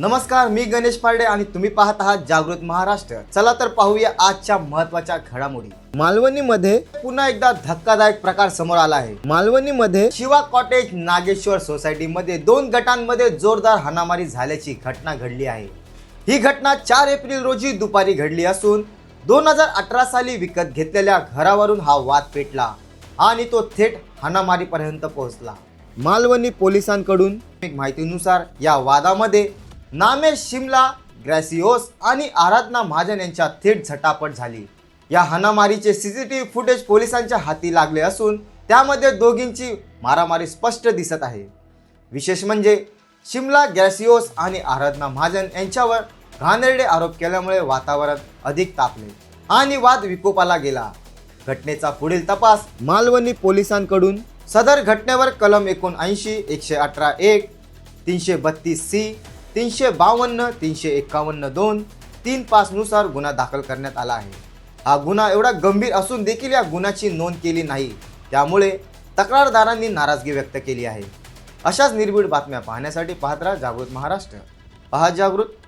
नमस्कार मी गणेश पारडे आणि तुम्ही पाहत आहात जागृत महाराष्ट्र. चला तर पाहूया आजच्या महत्त्वाच्या घडामोडी. मालवणीमध्ये पुन्हा एकदा धक्कादायक प्रकार समोर आला आहे. मालवणीमध्ये शिवा कॉटेज नागेश्वर सोसायटीमध्ये दोन गटांमध्ये जोरदार हाणामारी झाल्याची घटना घडली आहे. ही घटना चार एप्रिल रोजी दुपारी घडली असून दोन हजार अठरा साली विकत घेतलेल्या घरावरून हा वाद पेटला आणि तो थेट हाणामारीपर्यंत पोहोचला. मालवणी पोलिसांकडून एक माहितीनुसार या वादामध्ये नामे शिमला ग्रॅसिओस आणि आराधना महाजन यांच्या थेट झटापट झाली. या हाणामारीचे व्ही फुटेज पोलिसांच्या हाती लागले असून त्यामध्ये दोघींची मारामारी स्पष्ट दिसत आहे. विशेष म्हणजे शिमला गॅसिओस आणि आराधना महाजन यांच्यावर घाणेरडे आरोप केल्यामुळे वातावरण अधिक तापले आणि वाद विकोपाला गेला. घटनेचा पुढील तपास मालवणी पोलिसांकडून. सदर घटनेवर कलम एकोणऐंशी एकशे अठरा एक तीनशे बत्तीस सी तीनशे बावन्न तीनशे एकावन्न दोन तीन पाचनुसार गुन्हा दाखल करण्यात आला आहे. हा गुन्हा एवढा गंभीर असून देखील या गुन्ह्याची नोंद केली नाही. त्यामुळे तक्रारदारांनी नाराजगी व्यक्त केली आहे. अशाच निर्भीड बातम्या पाहण्यासाठी पाहत राहा जागृत महाराष्ट्र. पहा जागृत